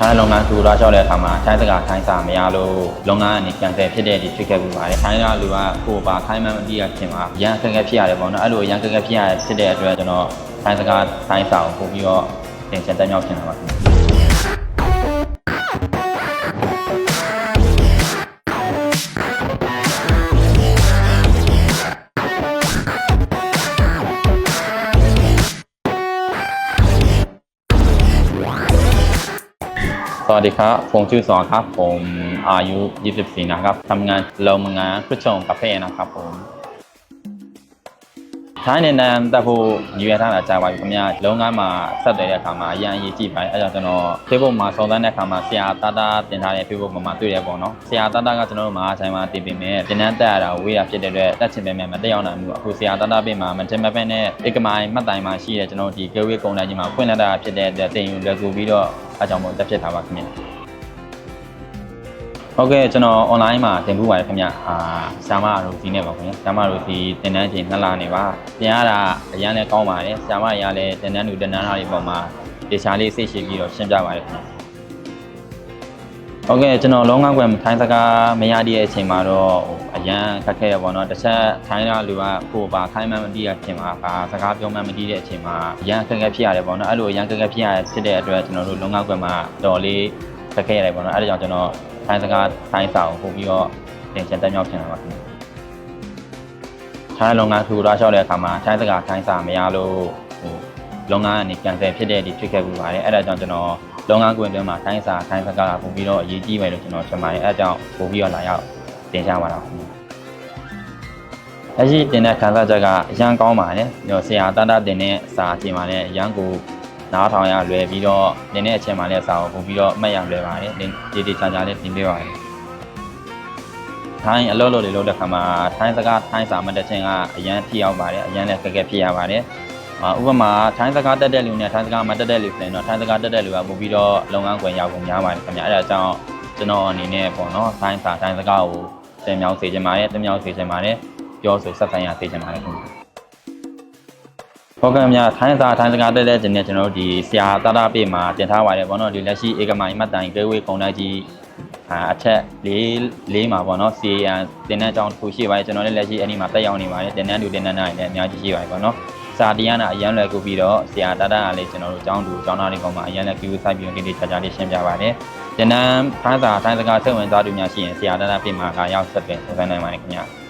ထိုင်းလုပ်ငန်းသူတော့လျှောက်တဲ့အခါမှာထိုင်းစကားထိုင်းစာမရလို့လုပ်ငန်းကနေပြန်ဆယ်ဖြစ်တဲ့ဒီဖြစ်ခဲ့ပူပါတယ်ထိုင်းကလူကကိုယ်ပါခိုင်းမှန်းမသိရခင်မှာရန်ခက်ခဲဖြစ်ရတယ်ပေါ့နော်အဲ့လိုရန်ခက်ခဲဖြစ်ရဖြစ်တဲ့အတွက်ကျွန်တော်ထိုင်းစကားထိုင်းစာကိုပို့ပြီးတော့သင်ချက်တက်မြောက်ဖြစ်လာပါခင်ဗျ วัสดีครับ ผมชื่อสอนครับ ผมอายุ 24 นะครับ ทำงานโรงงานผู้ชงกาแฟนะครับผม ထိုင်းနေနံတက်ဖို့ယူရထားတာကြာပါပြီခင်ဗျာလုံငန်းမှာဆက်တယ်တဲ့အခါမှာအရန်ရေးကြည့်ပါတယ်အဲကြောင့်ကျွန်တော် Facebook မှာစောင့်တန်းတဲ့အခါမှာဆရာတာတာတင်ထားတဲ့ Facebook ပေါ်မှာတွေ့ရပေါ့နော်ဆရာတာတာကကျွန်တော်တို့မှာဆိုင်မှာတင်ပေးမယ်တင်နန်းတက်ရတာဝေးရဖြစ်တဲ့အတွက်တက်ချင်ပေမဲ့မတက်ရောက်နိုင်ဘူးအခုဆရာတာတာပြင်မှာမတင်မပဲနဲ့ဧကမိုင်မှတ်တိုင်မှာရှိတဲ့ကျွန်တော်ဒီ gateway ကုန်တိုင်းကြီးမှာဖွင့်လက်တာဖြစ်တဲ့အတွက်တင်ယူလွယ်ကူပြီးတော့အဲကြောင့်မို့တက်ဖြစ်တာပါခင်ဗျာ ဟုတ်ကဲ့ကျွန်တော် online မှာတင်ပူပါတယ်ခင်ဗျအာဆာမရိုစီနဲ့ပါခင်ဗျဆာမရိုစီတင်တန်းချိန်နှစ်လနေပါတင်ရတာအရန်လည်းကောင်းပါတယ်ဆာမရလည်းတင်တန်းလူတင်တန်းသားတွေပေါ်မှာတေချာလေးစိတ်ရှိပြီးတော့ရှင်းပြပါတယ်ခင်ဗျဟုတ်ကဲ့ကျွန်တော်လုံးငန်းကွယ်ထိုင်းစကားမရတဲ့အချိန်မှာတော့ဟိုအရန်ခက်ခဲရပေါ့နော်တစ်ချက်ထိုင်းကလူကကိုယ်ပါခိုင်းမှန်းမသိရခင်မှာပါစကားပြောမှန်းမသိတဲ့အချိန်မှာအရန်ခက်ခဲဖြစ်ရတယ်ပေါ့နော်အဲ့လိုအရန်ခက်ခဲဖြစ်ရဖြစ်တဲ့အတွက်ကျွန်တော်တို့လုံးငန်းကွယ်မှာတော်လေးခက်ခဲရတယ်ပေါ့နော်အဲ့ဒါကြောင့်ကျွန်တော် ထိုင်းစကားထိုင်းစာကိုပို့ပြီးတော့သင်ချက်တက်မြောက်ဖြစ်လာပါခင်ဗျ။ထိုင်းလုပ်ငန်းထူတော့လျှောက်တဲ့အခါမှာထိုင်းစကားထိုင်းစာမရလို့ဟိုလုပ်ငန်းကနေပြန်ဆယ်ဖြစ်တဲ့ဒီဖြစ်ခဲ့ပူပါတယ်။အဲ့ဒါကြောင့်ကျွန်တော်လုပ်ငန်းကွင်းတွင်းမှာထိုင်းစာထိုင်းစကားပို့ပြီးတော့အရေးကြီးမယ်လို့ကျွန်တော်ထင်ပါတယ်။အဲ့ဒါကြောင့်ပို့ပြီးတော့လာရောက်သင်ကြားပါတော့ခင်ဗျ။အရှိတင်တဲ့ခံစားချက်ကအရန်ကောင်းပါတယ်။ညဆရာတတတင်တဲ့စာအချိန်မှာလည်းအရန်ကို နားထောင်ရလွယ်ပြီးတော့နင်းတဲ့အချိန်မှာလည်းစာကိုပို့ပြီးတော့အမှတ်ရလွယ်ပါတယ်။ဒီဒီချာချာလေးတင်ပေးပါတယ်။ထိုင်းအလုပ်လုပ်တွေလုပ်တဲ့ခါမှာထိုင်းစကားထိုင်းစာမတက်ခြင်းကအရန်ထိရောက်ပါတယ်အရန်လည်းခက်ခဲဖြစ်ရပါတယ်အာဥပမာထိုင်းစကားတက်တဲ့လူနဲ့ထိုင်းစကားမတက်တဲ့လူဆိုရင်တော့ထိုင်းစကားတက်တဲ့လူကပို့ပြီးတော့လုပ်ငန်းခွင်ရောက်ကုန်များပါတယ်ခင်ဗျာအဲ့ဒါကြောင့်ကျွန်တော်အနေနဲ့ပေါ့နော်ထိုင်းစာထိုင်းစကားကိုသင်မြောင်းစေချင်ပါတယ်သင်မြောင်းစေချင်ပါတယ်ပြောဆိုဆက်ဆံရစေချင်ပါတယ်ခင်ဗျာ ဟုတ်ကဲ့များထိုင်းစာထိုင်းစကားတက်တဲ့ခြင်းနဲ့ကျွန်တော်တို့ဒီဆရာတာတာပြေမှာတင်ထားပါတယ်ပေါ့နော်ဒီလက်ရှိဧကမိုင်မှတ်တိုင်ကေဝေးကုန်တိုက်ကြီးအာအချက်လေးလေးမှာပေါ့နော် CAN တင်တဲ့အကြောင်းတစ်ခုရှိပါတယ်ကျွန်တော်လည်းလက်ရှိအဲ့ဒီမှာတက်ရောက်နေပါတယ်တင်တဲ့လူတင်တဲ့နိုင်လည်းအများကြီးရှိပါတယ်ပေါ့နော်စာတရားနာအရန်လွယ်ကူပြီးတော့ဆရာတတကလည်းကျွန်တော်တို့အကြောင်းသူအကြောင်းသားတွေကောင်မှာအရန်လည်းကြည့်ဆိုင်ပြီးဒီဒီချာချာလေးရှင်းပြပါတယ်တင်တဲ့ထိုင်းစာထိုင်းစကားစိတ်ဝင်စားသူများရှိရင်ဆရာတတပြင်မှာလာရောက်ဆက်သွယ်ဆက်နိုင်ပါတယ်ခင်ဗျာ